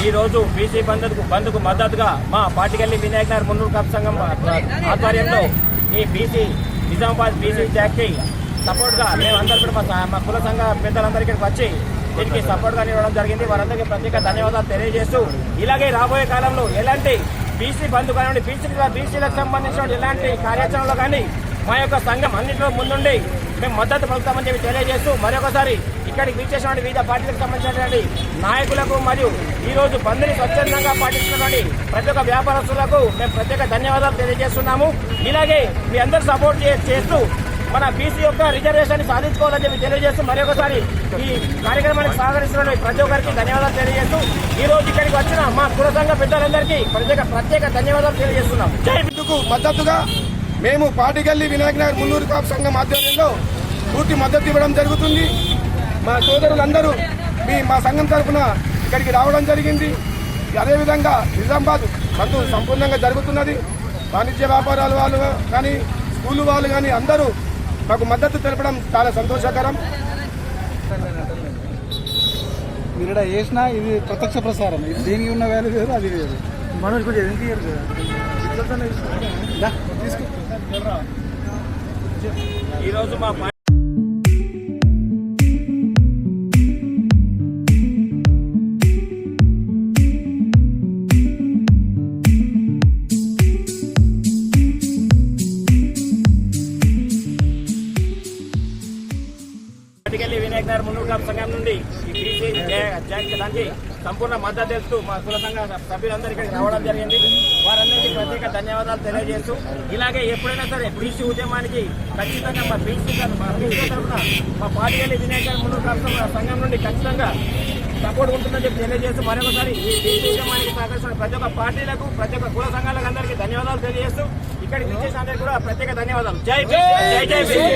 ఈ రోజు బీసీ బంధుకు బంధుకు మద్దతుగా మా పాటికెళ్ళి వినాయక్ నగర్ మున్నూరు కప్ సంఘం ఆధ్వర్యంలో ఈ బీసీ నిజామాబాద్ బీసీ జాక్కి సపోర్ట్గా మేమందరూ కూడా మా కుల సంఘ పెద్దలందరికీ వచ్చి దీనికి సపోర్ట్గా నిలవడం ఇవ్వడం జరిగింది. వారందరికీ ప్రత్యేక ధన్యవాదాలు తెలియజేస్తూ ఇలాగే రాబోయే కాలంలో ఎలాంటి బీసీ బంధు కానివ్వండి బీసీ బీసీలకు సంబంధించిన ఎలాంటి కార్యాచరణలో కానీ మా యొక్క సంఘం అన్నింటిలో ముందుండి మేము మద్దతు పలుకుతామని చెప్పి తెలియజేస్తూ మరొకసారి ఇక్కడికి విచ్చేసినటువంటి వివిధ పార్టీలకు సంబంధించినటువంటి నాయకులకు మరియు ఈరోజు బంద్ని స్వచ్ఛందంగా పాటిస్తున్నటువంటి ప్రతి ఒక్క వ్యాపారస్తులకు మేము ప్రత్యేక ధన్యవాదాలు తెలియజేస్తున్నాము. ఇలాగే మీ అందరూ సపోర్ట్ చే- చేస్తూ మన బీసీ యొక్క రిజర్వేషన్ సాధించుకోవాలని చెప్పి తెలియజేస్తూ మరొకసారి ఈ కార్యక్రమానికి సహకరిస్తున్న ప్రతి ఒక్కరికి ధన్యవాదాలు తెలియజేస్తూ ఈ రోజు ఇక్కడికి వచ్చిన మా కుల సంఘ పెద్దలందరికీ ప్రత్యేక ప్రత్యేక ధన్యవాదాలు తెలియజేస్తున్నాం జై బిడ్డుకు మద్దతుగా మేము పాటిగల్లి వినాయక నగర్ మున్నూరు కాపు సంఘం ఆధ్వర్యంలో పూర్తి మద్దతు ఇవ్వడం జరుగుతుంది. మా సోదరులందరూ మీ మా సంఘం తరఫున ఇక్కడికి రావడం జరిగింది. అదేవిధంగా నిజామాబాద్ బంధు సంపూర్ణంగా జరుగుతున్నది. వాణిజ్య వ్యాపారాల వాళ్ళు కానీ స్కూల్ వాళ్ళు కానీ అందరూ మాకు మద్దతు తెలపడం చాలా సంతోషకరం. మీరు ఇక్కడ వేసినా ఇది ప్రత్యక్ష ప్రసారం. ఇది దీనికి ఉన్న వాల్యూ వేరు అది వేరు మనోజ్ కొంచెం ఎంత ఇయ్యరు కదా మా పట్టుకెళ్ళి వినాయక్ నగర్ మున్నూరు సంఘం నుండి ఈ బీసీ దానికి సంపూర్ణ మద్దతు తెలుస్తూ మా కుల సంఘ సభ్యులందరూ ఇక్కడికి రావడం జరిగింది. వారందరికీ ప్రత్యేక ధన్యవాదాలు తెలియజేస్తూ ఇలాగే ఎప్పుడైనా సరే బీసీ ఉద్యమానికి ఖచ్చితంగా మా బీసీ మా బీసీ తరఫున మా పాటికెళ్ళి వినాయక నగర్ మున్నూరు సంఘం నుండి ఖచ్చితంగా సపోర్ట్ ఉంటుందని చెప్పి తెలియజేస్తూ మరొకసారి ఈ బీసీ ఉద్యమానికి సహకరిస్తున్న ప్రతి ఒక్క పార్టీలకు ప్రతి ఒక్క కుల సంఘాలకు అందరికీ ధన్యవాదాలు తెలియజేస్తూ ఇక్కడికి వచ్చేసి అందరికీ కూడా ప్రత్యేక ధన్యవాదాలు. జై జై జై జై